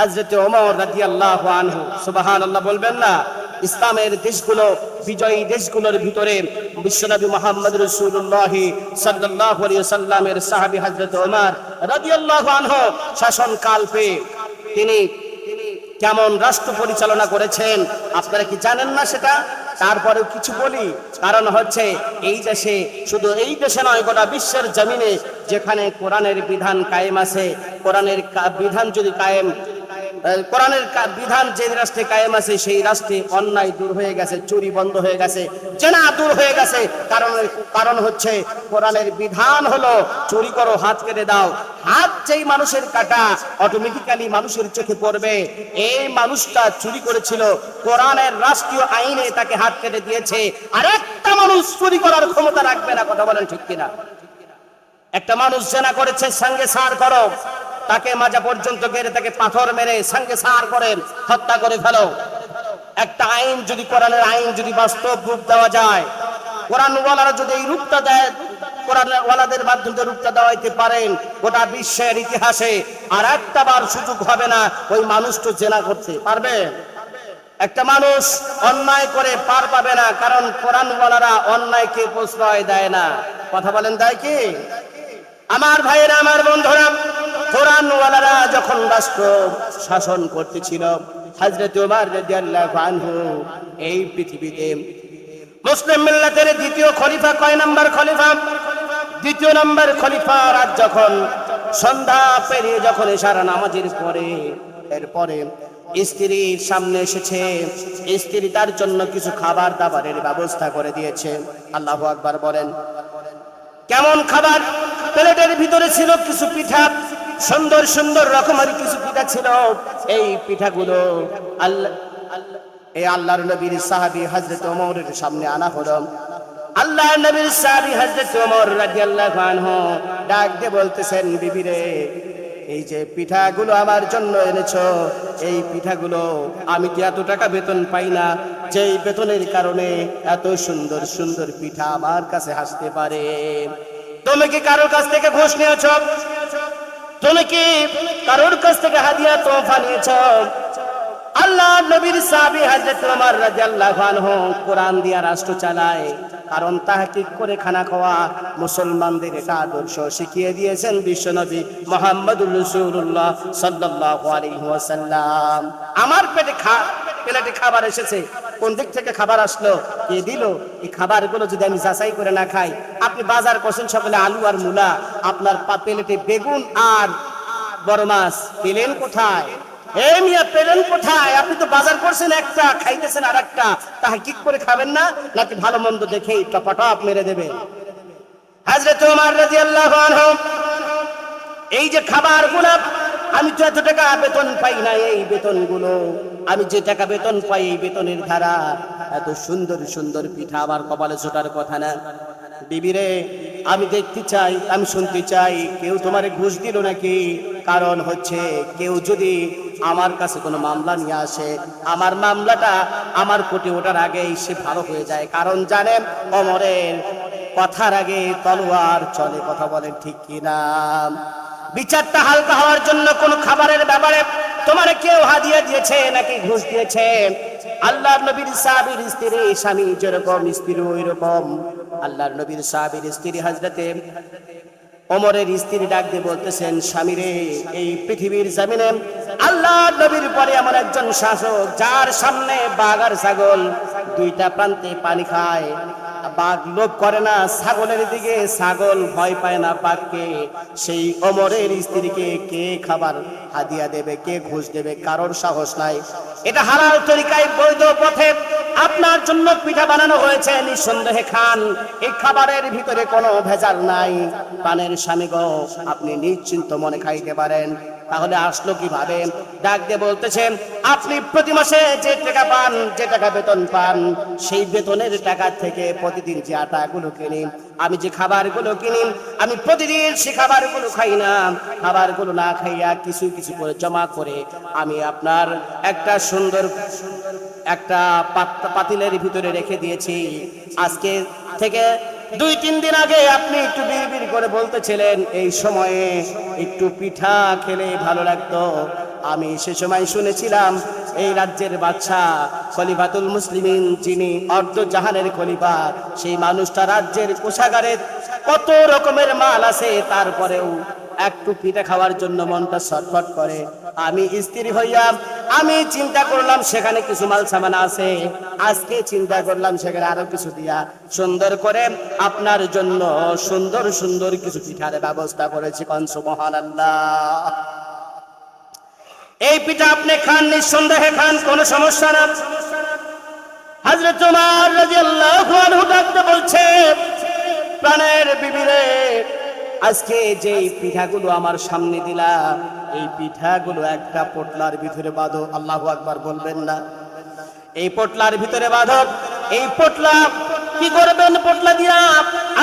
হাজরতে ওমর রাদিয়াল্লাহু আনহু, সুবহানাল্লাহ বলবেন না, ইসলামের দেশগুলো, বিজয়ী দেশগুলোর ভিতরে বিশ্বনবী মোহাম্মদ রসুল্লাহ সাল্লাহ সাল্লামের সাহাবি হজরত ওমর রাদিয়াল্লাহু আনহু শাসন কাল পেয়ে তিনি কেমন রাষ্ট্র পরিচালনা করেছেন, আপনারা কি জানেন না সেটা? তারপরেও কিছু বলি, কারণ হচ্ছে এই দেশে, শুধু এই দেশে নয়, গোটা বিশ্বের জমিনে যেখানে কোরআনের বিধান কায়েম আছে, কোরআনের বিধান যদি কায়েম কোরআনের বিধান যে রাষ্ট্রে কায়েম আছে, সেই রাষ্ট্রে অন্যায় দূর হয়ে গেছে, চুরি বন্ধ হয়ে গেছে জেনা দূর হয়ে গেছে। কারণ কারণ হচ্ছে, কোরআনের বিধান হলো, চুরি করো, হাত কেটে দাও। হাত যেই মানুষের কাটা অটোমেটিক্যালি মানুষের চোখে পড়বে। এই মানুষটা চুরি করেছিল, কোরআনের রাষ্ট্রীয় আইনে তাকে হাত কেটে দিয়েছে। আর একটা মানুষ চুরি করার ক্ষমতা রাখবে না, কথা বলেন ঠিক কিনা? একটা মানুষ জেনা করেছে, সঙ্গে সার করো। তাকে মাজা পর্যন্ত গেড়ে তাকে পাথর মেরে সঙ্গে সার করেন হত্যা করে ফেলো। একটা আইন যদি কোরআনের আইন যদি বাস্তব রূপ দেওয়া যায় কোরআন ওয়ালারা যদি এই রূপটা দেয় মাধ্যমে রূপটা দেওয়াইতে পারেন গোটা বিশ্বের ইতিহাসে, আর সুযোগ হবে না, ওই মানুষটা করতে পারবে। একটা মানুষ অন্যায় করে পার পাবে না, কারণ কোরআনওয়ালারা অন্যায়কে প্রশ্রয় দেয় না। কথা বলেন, দেয় কি? আমার ভাইয়েরা, আমার বন্ধুরা কোরআন ওয়ালারা যখন রাষ্ট্র শাসন করতেছিল হযরত ওমর রাদিয়াল্লাহু আনহু এই পৃথিবীতে মুসলিম মিল্লাতের দ্বিতীয় খলিফা কয় নাম্বার খলিফা? দ্বিতীয় নাম্বার খলিফা রাত যখন সন্ধ্যা, পেরিয়ে যখন এশারা নামাজের পরে, এরপরে স্ত্রীর সামনে এসেছে। স্ত্রী তার জন্য কিছু খাবার দাবারের ব্যবস্থা করে দিয়েছে। আল্লাহ আকবার বলেন, কেমন খাবার? প্লেটের ভিতরে ছিল কিছু পিঠা। সুন্দর সুন্দর রকমের কিছু পিঠা ছিল। এই পিঠাগুলো আল্লাহ এই আল্লাহর নবীর সাহাবী হযরত ওমরের সামনে আনা হলো। আল্লাহ নবীর সাহাবী হযরত ওমর রাদিয়াল্লাহু আনহু ডাক দিয়ে বলতেছেন, বিবি রে, এই যে পিঠাগুলো আমার জন্য এনেছো, এই পিঠাগুলো আমি কি এত টাকা বেতন পাই না? যেই বেতনের কারণে এত সুন্দর সুন্দর পিঠা আমার কাছে হাসতে পারে। তুমি কি কারোর কাছ থেকে ঘুষ নিয়েছ? তুমি কি? কারোর কাছ থেকে হাদিয়া তোফা নিয়েছ? আল্লাহ নবীর সাহাবী হযরত ওমর রাদিয়াল্লাহু আনহু কোরআন দিয়া রাষ্ট্র চালায়। কারণ তাহকিক করে খানা খাওয়া মুসলমানদের এটা আদর্শ। শিখিয়ে দিয়েছেন বিশ্বনবী মুহাম্মদুর রাসূলুল্লাহ সাল্লাল্লাহু আলাইহি ওয়াসাল্লাম। আমার পেটে খা প্লেটে খাবার এসেছে। কোন দিক থেকে খাবার আসলো? কে দিল? এই খাবারগুলো যদি আমি যাচাই করে না খাই, আপনি বাজার করছেন সকালে আলু আর মূলা। আপনার প্লেটে বেগুন আর বড় মাছ। পেলেন কোথায়? মিয়া আপনি তো বাজার করছেন একটা, খাইতেছেন তাহা করে খাবেন না, নাকি ভালো মন্দ মেরে এই যে গুলো আমি তো এত টাকা বেতন পাই না এই বেতনগুলো। আমি যে টাকা বেতন পাই এই বেতনের ধারা, এত সুন্দর সুন্দর পিঠা আমার কপালে ছোটার কথা না। বিবিরে, আমি দেখতে চাই, আমি শুনতে চাই, কেউ তোমারে ঘুষ দিল নাকি? কারণ হচ্ছে কেউ যদি আমার কাছে কোনো মামলা নিয়ে আসে, আমার মামলাটা আমার কোটে ওঠার আগেই সে ভালো হয়ে যায়। কারণ জানেন, অমরের কথার আগে তলোয়ার চলে, কথা বলেন ঠিক কিনা? বিচারটা হালকা হওয়ার জন্য কোন খাবারের ব্যাপারে তোমার কেউ হাদিয়া দিয়েছে নাকি ঘুষ দিয়েছে? আল্লাহর নবীর সাহাবীর স্ত্রী স্বামী যেরকম, স্ত্রী ওই রকম আল্লাহর নবীর সাহাবীর স্ত্রী হাজরাতে ওমরের স্ত্রী ডাক দিয়ে বলতেছেন, স্বামী রে, এই পৃথিবীর জমিনে আল্লাহ নবীর পরে এমন একজন শাসক যার সামনে বাগার ছাগল দুইটা প্রান্তে পানি খায়। বাঘ লোভ করে না, ছাগলের দিকে ছাগল ভয় পায় না বাঘকে। সেই অমরের স্ত্রীকে কে খাবার হাদিয়া দেবে, কে ঘুষ দেবে, কারোর সাহস নাই। এটা হালাল তরিকায় বৈধ পথে আপনার জন্য পিঠা বানানো হয়েছে, নিঃসন্দেহে খান। এই খাবারের ভিতরে কোনো ভেজাল নাই। পানের স্বামী গো, আপনি নিশ্চিন্ত মনে খাইতে পারেন। তাহলে আসলো কীভাবে? ডাক দিয়ে বলতেছেন আপনি প্রতি মাসে যে টাকা পান, যে টাকা বেতন পান, সেই বেতনের টাকা থেকে প্রতিদিন যে আটাগুলো কিনি আমি যে খাবারগুলো কিনি, আমি প্রতিদিন সে খাবারগুলো খাই না। খাবারগুলো না খাইয়া কিছু কিছু করে জমা করে আমি আপনার একটা সুন্দর, একটা পাত- পাতিলের ভিতরে রেখে দিয়েছি। আজকে থেকে দুই তিন দিন আগে আপনি একটু বিড়বিড় করে বলতেছিলেন, এই সময়ে একটু পিঠা খেলে ভালো লাগতো। আমি সে সময় শুনেছিলাম, এই রাজ্যের বাদশাহ খলিফাতুল মুসলিমিন, যিনি অর্ধ জাহানের খলিফা, সেই মানুষটা রাজ্যের কোষাগারে কত রকমের মাল আছে, তারপরেও একটু পিঠা খাওয়ার জন্য মনটা ছটফট করে। আমি স্ত্রী হইয়া, আমি চিন্তা করলাম, সেখানে কিছু মাল সামান আছে। আজকে চিন্তা করলাম, সেখানে আরও কিছু দিয়া। সুন্দর করে আপনার জন্য সুন্দর সুন্দর কিছু পিঠার ব্যবস্থা করেছি কংস মহান আল্লাহ। এই পিঠা আপনি খান, নিঃসন্দেহে খান, কোনো সমস্যা না। হাজরত তোমার ডাকতে বলছে, প্রাণের বিবিরে, আজকে যে পিঠাগুলো আমার সামনে দিলা, এই পিঠাগুলো একটা পোটলার ভিতরে বাঁধো। আল্লাহু আকবার বলবেন না। এই পোটলার ভিতরে বাঁধো। এই পোটলা কি করবেন পোটলা দিয়া?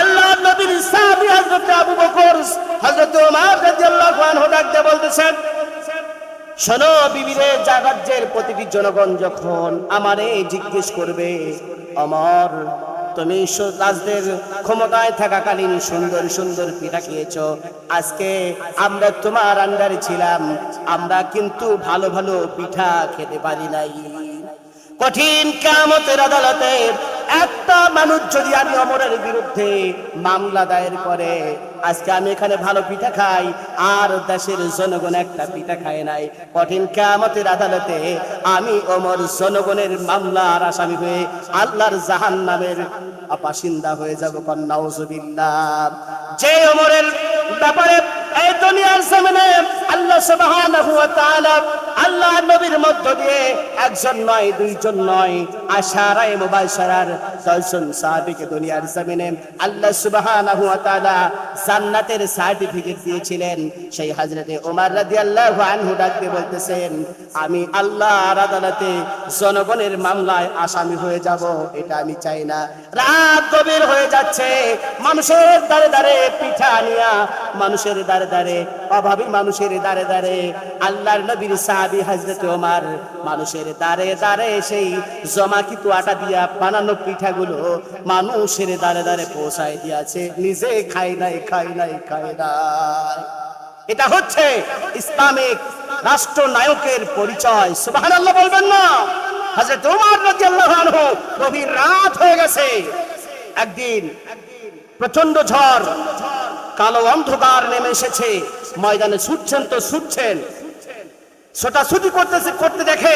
আল্লাহ নবীর সাহাবী হযরত আবু বকর হযরত ওমর রাদিয়াল্লাহু আনহু ডাকতে বলতেছেন শোনো বিবিরে জাগাজ্যের প্রতিটি জনগণ যখন আমারে জিজ্ঞেস করবে, অমর, তুমি রাজদের ক্ষমতায় থাকাকালীন সুন্দর সুন্দর পিঠা খেয়েছ। আজকে আমরা তোমার আন্ডারে ছিলাম। আমরা কিন্তু ভালো ভালো পিঠা খেতে পারি নাই। কঠিন কামতের আদালতে একটা মানুষ যদি আমি অমরের বিরুদ্ধে মামলা দায়ের করে আজকে আমি এখানে ভালো পিঠা খাই, আর দেশের জনগণ একটা পিঠা খায় নাই। কঠিন কামতের আদালতে আমি ওমর জনগণের মামলার আসামি হয়ে আল্লাহর জাহান নামের বাসিন্দা হয়ে যাব কন্যা যে অমরের ব্যাপারে এই দুনিয়ার আল্লাহ সুবহানাহু ওয়া তাআলা নবীর মধ্য দিয়ে একজন নয়, দুইজন নয় সাহাবীকে দুনিয়ার জমিনে আল্লাহ সুবহানাহু ওয়া তাআলা জান্নাতের সার্টিফিকেট দিয়েছিলেন। সেই হযরতে ওমর রাদিয়াল্লাহু আনহু ডাকতে বলতেছেন, আমি আল্লাহর আদালতে জনগণের মামলায় আসামি হয়ে যাব, এটা আমি চাই না। রাত গভীর হয়ে যাচ্ছে, মানুষের দাঁড়ে দাঁড়ে পিঠা নিয়া মানুষের দাঁড়ে অভাবী মানুষের আল্লাহর নবীর সাহাবী হযরত ওমর মানুষের সেই জমাকিত আটা দিয়া বানানো পিঠাগুলো মানুষের পৌঁছায় দিয়েছে। নিজে খাই নাই খাই নাই খাই নাই। এটা হচ্ছে ইসলামিক রাষ্ট্রনায়কের পরিচয়। সুবহানাল্লাহ বলবেন না। হযরত ওমর রাদিয়াল্লাহু আনহু গভীর রাত হয়ে গেছে। একদিন প্রচণ্ড ঝড় কালো অন্ধকার নেমে এসেছে। ময়দানে ছুটছেন তো ছুটছেন। ছোটাছুটি করতেছে, করতে দেখে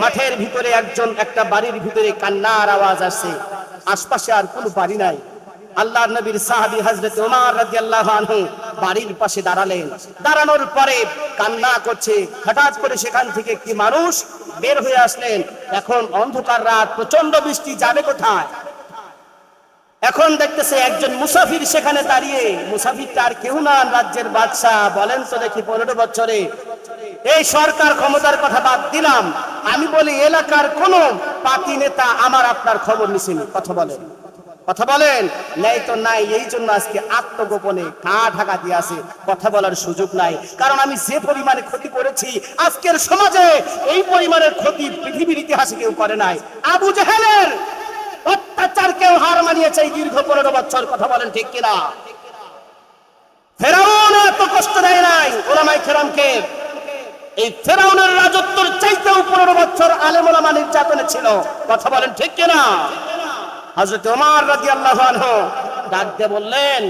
মাঠের ভিতরে একজন, একটা বাড়ির ভিতরে কান্নার আওয়াজ আসছে। আশপাশে আর কোনো বাড়ি নাই। আল্লাহ নবীর সাহাবী হযরত ওমর রাদিয়াল্লাহু আনহু বাড়ির পাশে দাঁড়ালেন। দাঁড়ানোর পরে কান্না করছে। হঠাৎ করে সেখান থেকে একটি মানুষ বের হয়ে আসলেন। এখন অন্ধকার রাত প্রচণ্ড বৃষ্টি, যাবে কোথায়? এখন দেখতেছে একজন মুসাফির সেখানে দাঁড়িয়ে। মুসাফির তার কেউ না, রাজ্যের বাদশাহ। বলেন তো দেখি পনেরো বছরে। এই সরকার ক্ষমতার কথা বাদ দিলাম। আমি বলি, এলাকার কোন পাতি নেতা আমার আপনার খবর নিছেনি। কথা বলেন। কথা বলেন। নেই তো নাই, এই জন্য আজকে আত্মগোপনে কা ঢাকা দিয়ে আছে। কথা বলার সুযোগ নাই। কারণ আমি যে পরিমাণে ক্ষতি করেছি, আজকের সমাজে এই পরিমাণের ক্ষতি পৃথিবীর ইতিহাসে কেউ করে নাই। আবু জাহেলের অত্যাচার কেউ হার মানিয়েছে এই দীর্ঘ পনেরো বছর, কথা বলেন ঠিক কিনা? ফেরাউন এত কষ্ট দেয় নাই ওলামাই খেরামকে এই ফেরাউনের রাজত্বর চাইতেও পনেরো বছর আলেমোলামা নির্যাতনে ছিল, কথা বলেন ঠিক কিনা? হজরত ওমর রাজি আল্লাহ ডাক দিয়ে বললেন,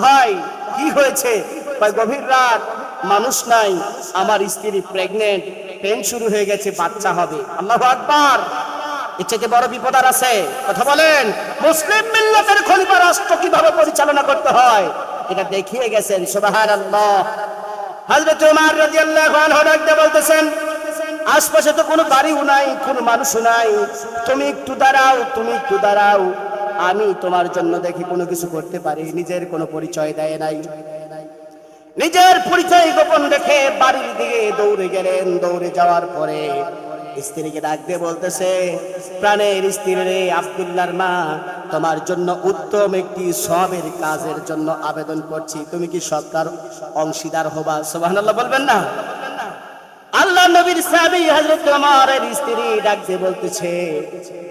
ভাই, কি হয়েছে? ভাই গভীর রাত, মানুষ নাই, আমার স্ত্রী প্রেগনেন্ট পেন শুরু হয়ে গেছে, বাচ্চা হবে। আল্লাহ আকবার। থেকে বড় বিপদ আর আছে। কথা বলেন, মুসলিম মিল্লাতের খলিফা রাষ্ট্র কীভাবে পরিচালনা করতে হয়? এটা দেখিয়ে গেছেন, সুবহানাল্লাহ। হযরত ওমর রাদিয়াল্লাহু আনহু ডাকতে বলতেছেন, আশপাশে তো কোনো বাড়িও নাই, কোনো মানুষও নাই। তুমি একটু দাঁড়াও, তুমি একটু দাঁড়াও। আমি তোমার জন্য দেখি কোনো কিছু করতে পারি। নিজের কোনো পরিচয় দেয় নাই। নিজের পরিচয় গোপন রেখে বাড়ির দিকে দৌড়ে গেলেন। দৌড়ে যাওয়ার পরে স্ত্রীকে ডাক বলতেছে, প্রাণের স্ত্রী রে আব্দুল্লাহর মা, তোমার জন্য উত্তম একটি সবের কাজের জন্য আবেদন করছি। তুমি কি সবটার অংশীদার হবা? সুবহানাল্লাহ, বলবেন না। আল্লাহ নবীর সাহাবী হযরত ওমরের স্ত্রী ডাক দিয়ে বলতেছে,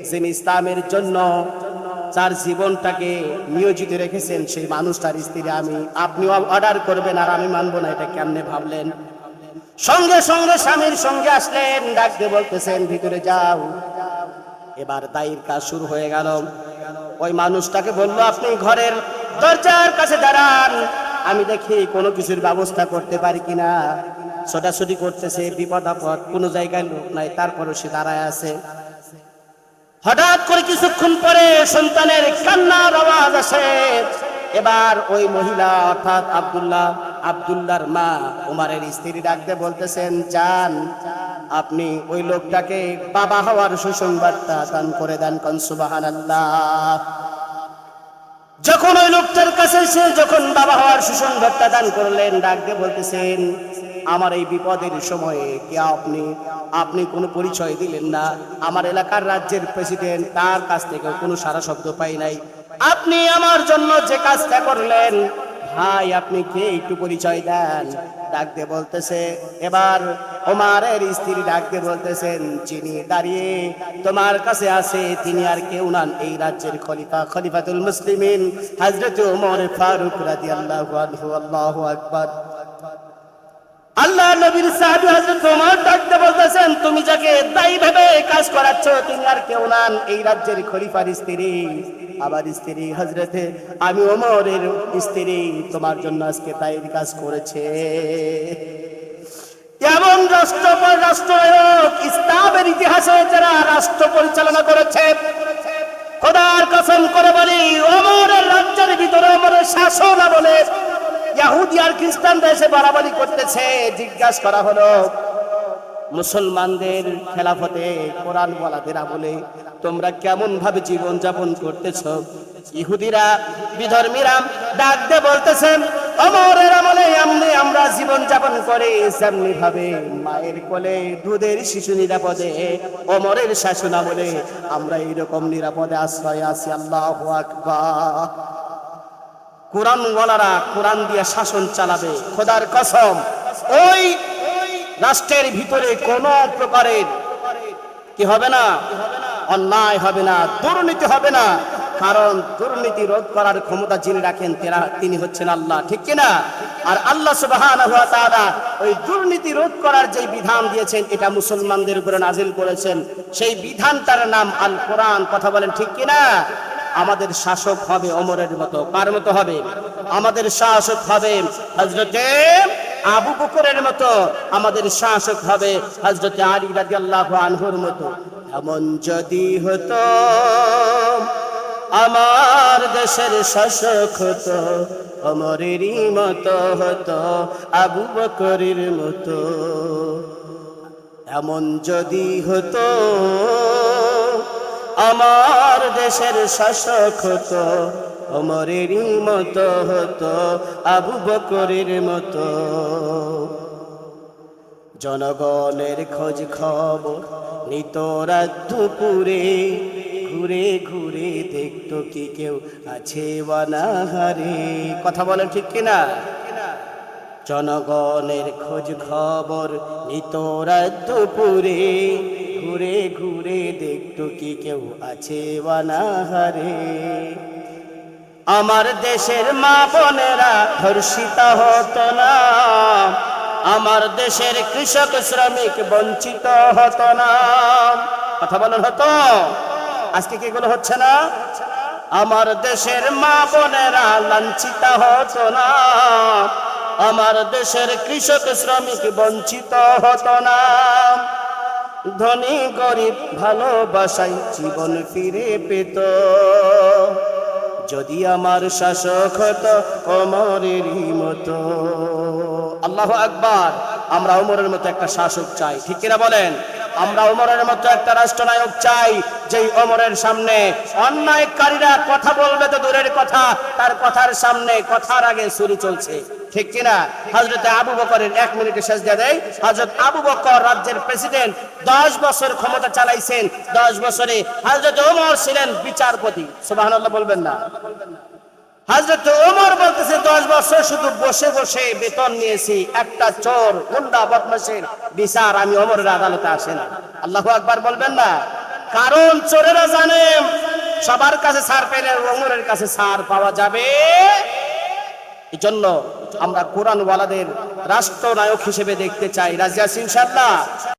যিনি ইসলামের জন্য যার জীবনটাকে নিয়োজিত রেখেছেন, সেই মানুষটার স্ত্রী আমি আপনি অর্ডার করবেন আর আমি মানবো না, এটা কেমনে ভাবলেন? সঙ্গে সঙ্গে স্বামীর সঙ্গে আসলেন, ডাকতে বলতেছেন, ভিতরে যাও। এবার দায়ের কাজ শুরু হয়ে গেল। ওই মানুষটাকে বলল, আপনি ঘরের দরজার কাছে দাঁড়ান। আমি দেখি কোনো কিছুর ব্যবস্থা করতে পারি কিনা ছোটাছুটি করতেছে, বিপদ আপদ, কোনো জায়গায় লোক নাই, তারপরও সে দাঁড়ায় আছে। হঠাৎ করে কিছুক্ষণ পরে সন্তানের কান্নার আওয়াজ আসে। এবার ওই মহিলা, অর্থাৎ আব্দুল্লাহ আব্দুল্লাহর মা উমারের স্ত্রী ডাকতে বলতেছেন চান আপনি ওই লোকটাকে বাবা হওয়ার সুসংবাদটা দান করে দেন কনসুবাহান যখন ওই লোকটার কাছে এসে যখন বাবা হওয়ার সুসংবাদটা দান করলেন, ডাকতে বলতেছেন, আমার এই বিপদের সময়ে কি আপনি আপনি কোনো পরিচয় দিলেন না? আমার এলাকার রাজ্যের প্রেসিডেন্ট তার কাছ থেকে কোনো সারা শব্দ পাই নাই। আপনি আমার জন্য যে কাজটা করলেন ভাই, আপনি কে? একটু পরিচয় দেন। ডাকতে বলতেছে, এবার ওমারের স্ত্রী ডাকতে বলতেছেন, যিনি দাঁড়িয়ে তোমার কাছে আছে, তিনি আর কেউ নান। এই রাজ্যের খলিফা, খলিফাতুল মুসলিমিন, হযরত ওমর ফারুক রাদিয়াল্লাহু আনহু, আল্লাহু আকবার। আল্লাহ নবীর সাহাবী হযরত ওমর ডাকতে বলতেছেন, তুমি যাকে দায়ী ভেবে কাজ করাচ্ছ, তিনি আর কেউ নান। এই রাজ্যের খলিফার স্ত্রী আবার স্ত্রী হযরতে আমি ওমরের স্ত্রী তোমার জন্য আজকে তাই কাজ করেছে। এমন রাষ্ট্র রাষ্ট্রনায়ক ইসলামের ইতিহাসে যারা রাষ্ট্র পরিচালনা করেছে, খোদার কসম করে বলি, ওমরের রাজ্যের ভিতরে ওমরের শাসন বলে ইয়াহুদি আর খ্রিস্টানরা এসে বাড়াবাড়ি করতেছে, জিজ্ঞাসা করা হলো মুসলমানদের খেলাফতে কোরআন বলাদেরা বলে, তোমরা কেমন ভাবে জীবন যাপন করতেছ? ইহুদিরা, বিধর্মীরা ডাক দিয়ে বলতেছেন, অমরের আমলে আমনে আমরা জীবন যাপন করে সেমনি ভাবে মায়ের কোলে দুধের শিশু নিরাপদে, অমরের শাসন আমলে আমরা এইরকম নিরাপদে আশ্রয় আছি। আল্লাহ আকবার। কোরআন ওয়ালারা কোরআন দিয়ে শাসন চালাবে। খোদার কসম, ওই রাষ্ট্রের ভিতরে কোন প্রকারের কি হবে না? অন্যায় হবে না, দুর্নীতি হবে না। কারণ দুর্নীতি রোধ করার ক্ষমতা যিনি রাখেন তিনি হচ্ছেন আল্লাহ, ঠিক কিনা? আর আল্লাহ তাআলা ওই দুর্নীতি রোধ করার যে বিধান দিয়েছেন, এটা মুসলমানদের উপরে নাজিল করেছেন। সেই বিধানটার নাম আল কোরআন কথা বলেন ঠিক কিনা? আমাদের শাসক হবে অমরের মতো, কার মতো হবে? আমাদের শাসক হবে হজরতে আবু বকরের মতো আমাদের শাসক হবে হজরতে আলী রাদিয়াল্লাহু আনহুর মতো। এমন যদি হতো, আমার দেশের শাসক হতো, অমরেরই মতো হতো, আবু বকরের মতো। এমন যদি হতো, আমার দেশের শাসক হতো অমরেরই মতো হতো, আবু বকরের মতো। জনগণের খোঁজ খবর নিত রাত দুপুরে। ঘুরে ঘুরে দেখতো কি কেউ আছে বানাহারে কথা বলেন ঠিক কিনা? জনগণের খোঁজ খবর নিত রাত দুপুরে। ঘুরে ঘুরে দেখতো কি কেউ আছে বানাহারে আমার দেশের মা বোনেরা ধর্ষিত হতো না। আমার দেশের কৃষক শ্রমিক বঞ্চিত হতো না। কথা বলেন হতো? আজকে কি এগুলো হচ্ছে না? আমার দেশের মা বোনেরা লাঞ্ছিত হতো না। আমার দেশের কৃষক শ্রমিক বঞ্চিত হতো না। ধনী গরিব ভালোবাসায় জীবন ফিরে পেত। যদি আমার শাসক হতো অমরেরই মতো। আল্লাহ আকবার, আমরা অমরের মতো একটা শাসক চাই, ঠিক কিনা বলেন? আমরা ওমরের মতো একটা রাষ্ট্রনায়ক চাই, যেই ওমরের সামনে অন্যায়কারীরা কথা বলবে তো দূরের কথা, তার কথার সামনে কথার আগে ছুরি চলছে। ঠিক কিনা? হজরত আবু বকরের এক মিনিটে শেষ দিয়ে দেয় হজরত আবু বকর রাজ্যের প্রেসিডেন্ট, দশ বছর ক্ষমতা চালাইছেন। দশ বছরে হজরত ওমর ছিলেন বিচারপতি। সুবাহ বলবেন না। ওমর বলতেছে, দশ বছর শুধু বসে বসে বেতন নিয়েছি, একটা চোর বিচার আমি আদালতে আসে না বলবেন না। কারণ চোরেরা জানে, সবার কাছে সার পেলে ওমরের কাছে সার পাওয়া যাবে। এই জন্য আমরা কোরআন ওয়ালাদের রাষ্ট্রনায়ক হিসেবে দেখতে চাই। রাজি আছি ইনশাআল্লাহ?